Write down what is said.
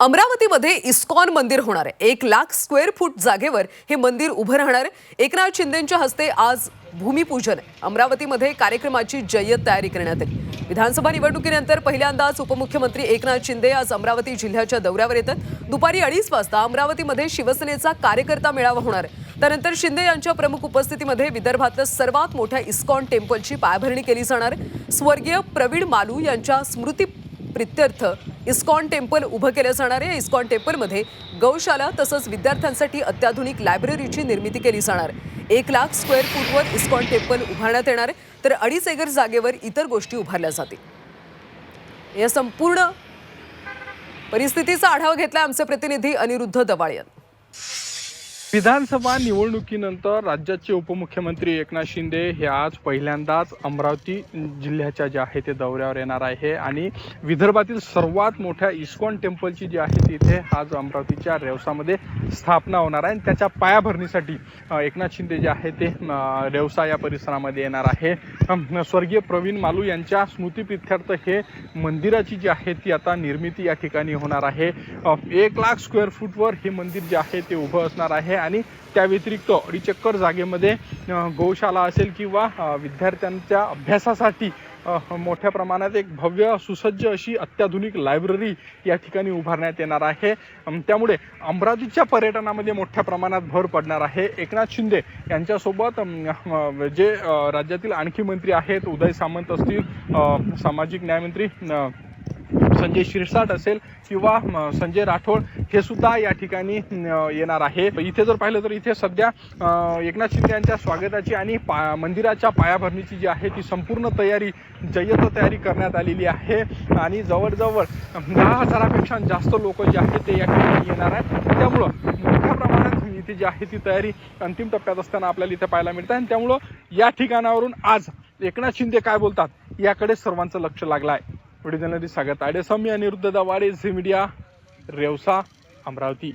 अमरावतीमध्ये इस्कॉन मंदिर होणार आहे. एक लाख स्क्वेअर फूट जागेवर हे मंदिर उभं राहणार आहे. एकनाथ शिंदेंच्या हस्ते आज भूमिपूजन आहे. अमरावतीमध्ये कार्यक्रमाची जय्यत तयारी करण्यात आली. विधानसभा निवडणुकीनंतर पहिल्यांदाच उपमुख्यमंत्री एकनाथ शिंदे आज अमरावती जिल्ह्याच्या दौऱ्यावर येतात. दुपारी अडीच वाजता अमरावतीमध्ये शिवसेनेचा कार्यकर्ता मेळावा होणार आहे. त्यानंतर शिंदे यांच्या प्रमुख उपस्थितीमध्ये विदर्भातलं सर्वात मोठ्या इस्कॉन टेम्पलची पायाभरणी केली जाणार स्वर्गीय प्रवीण मालू यांच्या स्मृती प्रित्यर्थ इस्कॉन टेम्पल उभं केलं जाणार आहे. इस्कॉन टेम्पलमध्ये गौशाला तसंच विद्यार्थ्यांसाठी अत्याधुनिक लायब्ररीची निर्मिती केली जाणार. एक लाख स्क्वेअर फूटवर इस्कॉन टेम्पल उभारण्यात येणार आहे. तर अडीच एकर जागेवर इतर गोष्टी उभारल्या जातील. या संपूर्ण परिस्थितीचा आढावा घेतला आमचे प्रतिनिधी अनिरुद्ध दवाळ यांनी विधानसभा निवडणुकीनंतर राज्याचे उपमुख्यमंत्री एकनाथ शिंदे हे आज पहिल्यांदाच अमरावती जिल्ह्याच्या जे आहे ते दौऱ्यावर येणार आहे. आणि विदर्भातील सर्वात मोठ्या इस्कॉन टेम्पलची जी आहे तिथे आज अमरावतीच्या रेवसामध्ये स्थापना होणार आहे. आणि त्याच्या पायाभरणीसाठी एकनाथ शिंदे जे आहे ते रेवसा या परिसरामध्ये येणार आहे. स्वर्गीय प्रवीण मालू यांच्या स्मृतीप्रित्यर्थ हे मंदिराची जी आहे ती आता निर्मिती या ठिकाणी होणार आहे. एक लाख स्क्वेअर फूटवर हे मंदिर जे आहे ते उभं असणार आहे. आणि त्या व्यतिरिक्त अडीच एकर जागेमध्ये गोशाला असेल किंवा विद्यार्थ्यांच्या अभ्यासासाठी मोठ्या प्रमाणात एक भव्य सुसज्ज अशी अत्याधुनिक लायब्ररी या ठिकाणी उभारण्यात येणार आहे. त्यामुळे अमरावतीच्या पर्यटनामध्ये मोठ्या प्रमाणात भर पडणार आहे. एकनाथ शिंदे यांच्यासोबत जे राज्यातील आणखी मंत्री आहेत उदय सामंत असतील सामाजिक न्यायमंत्री संजय शिरसाट असेल किंवा संजय राठोड हे सुद्धा या ठिकाणी येणार आहे. इथे जर पाहिलं तर इथे सध्या एकनाथ शिंदे यांच्या स्वागताची आणि पा मंदिराच्या पायाभरणीची जी आहे ती संपूर्ण तयारी जय्यत तयारी करण्यात आलेली आहे. आणि जवळजवळ दहा हजारापेक्षा जास्त लोक जे आहेत ते या ठिकाणी येणार आहेत. त्यामुळं मोठ्या प्रमाणात इथे जी आहे ती तयारी अंतिम टप्प्यात असताना आपल्याला इथे पाहायला मिळते आणि त्यामुळं या ठिकाणावरून आज एकनाथ शिंदे काय बोलतात याकडे सर्वांचं लक्ष लागलं आहे. व्हिडिओ जर्नलिस्ट सागर ताडेसम मी अनिरुद्ध दवाडे झी मीडिया रेवसा अमरावती.